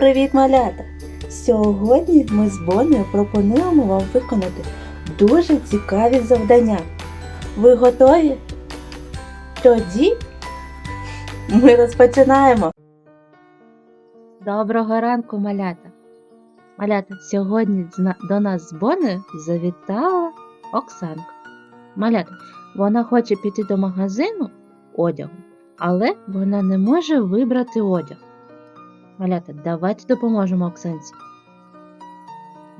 Привіт, малята! Сьогодні ми з Бонею пропонуємо вам виконати дуже цікаві завдання. Ви готові? Тоді ми розпочинаємо. Доброго ранку, малята! Малята, сьогодні до нас з Бонею завітала Оксанка. Малята, вона хоче піти до магазину одягу, але вона не може вибрати одяг. Малята, давайте допоможемо Оксанці.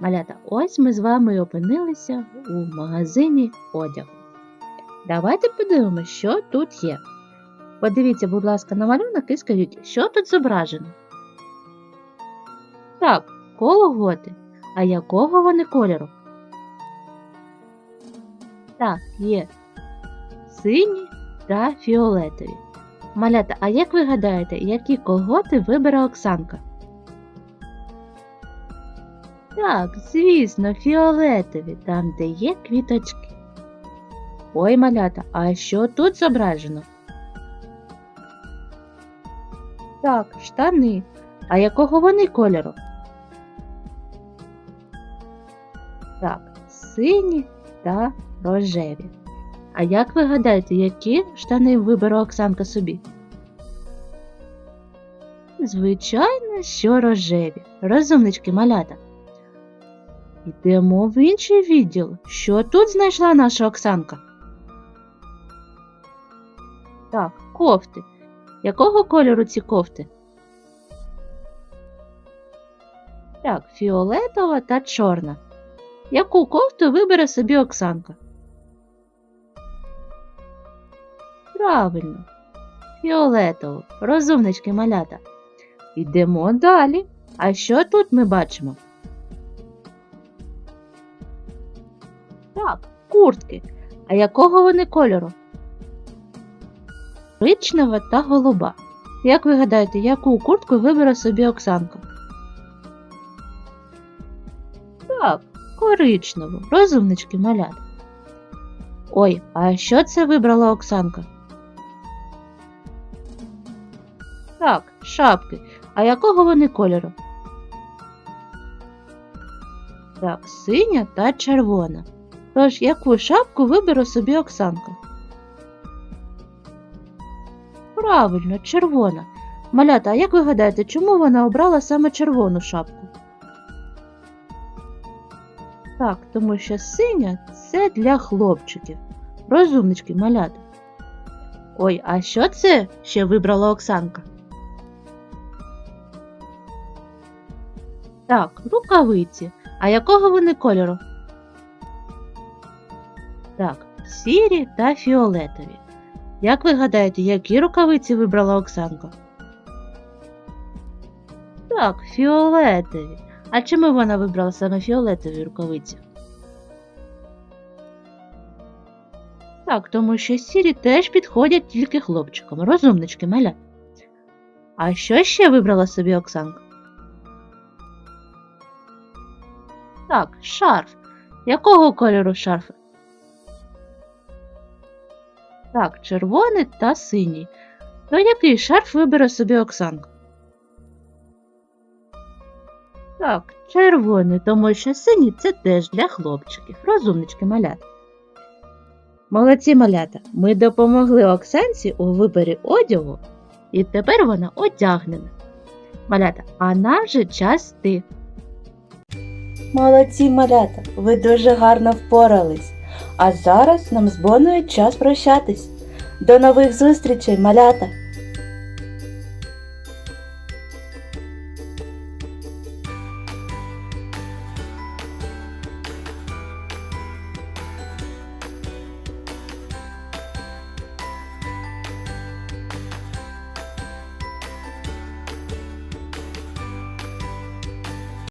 Малята, ось ми з вами опинилися у магазині одягу. Давайте подивимося, що тут є. Подивіться, будь ласка, на малюнок і скажіть, що тут зображено. Так, колготи. А якого вони кольору? Так, є сині та фіолетові. Малята, а як ви гадаєте, які колготи вибере Оксанка? Так, звісно, фіолетові, там, де є квіточки. Ой, малята, а що тут зображено? Так, штани. А якого вони кольору? Так, сині та рожеві. А як ви гадаєте, які штани вибере Оксанка собі? Звичайно, що рожеві. Розумнички малята. Йдемо в інший відділ. Що тут знайшла наша Оксанка? Так, кофти. Якого кольору ці кофти? Так, фіолетова та чорна. Яку кофту вибере собі Оксанка? Правильно. Фіолетову. Розумнички малята. Йдемо далі. А що тут ми бачимо? Так, куртки. А якого вони кольору? Коричнева та голуба. Як ви гадаєте, яку куртку вибере собі Оксанка? Так, коричневу. Розумнички малята. Ой, а що це вибрала Оксанка? Так, шапки. А якого вони кольору? Так, синя та червона. Тож, яку шапку вибере собі Оксанка? Правильно, червона. Малята, а як ви гадаєте, чому вона обрала саме червону шапку? Так, тому що синя це для хлопчиків. Розумнички, малята. Ой, а що це ще вибрала Оксанка? Так, рукавиці. А якого вони кольору? Так, сірі та фіолетові. Як ви гадаєте, які рукавиці вибрала Оксанка? Так, фіолетові. А чому вона вибрала саме фіолетові рукавиці? Так, тому що сірі теж підходять тільки хлопчикам. Розумнички, маля. А що ще вибрала собі Оксанка? Так, шарф. Якого кольору шарфи? Так, червоний та синій. То який шарф вибере собі Оксанка? Так, червоний, тому що синій це теж для хлопчиків. Розумнички малята. Молодці малята, ми допомогли Оксанці у виборі одягу, і тепер вона одягнена. Малята, а нам же час ти. Молодці малята, ви дуже гарно впорались. А зараз нам з Боною час прощатись. До нових зустрічей, малята!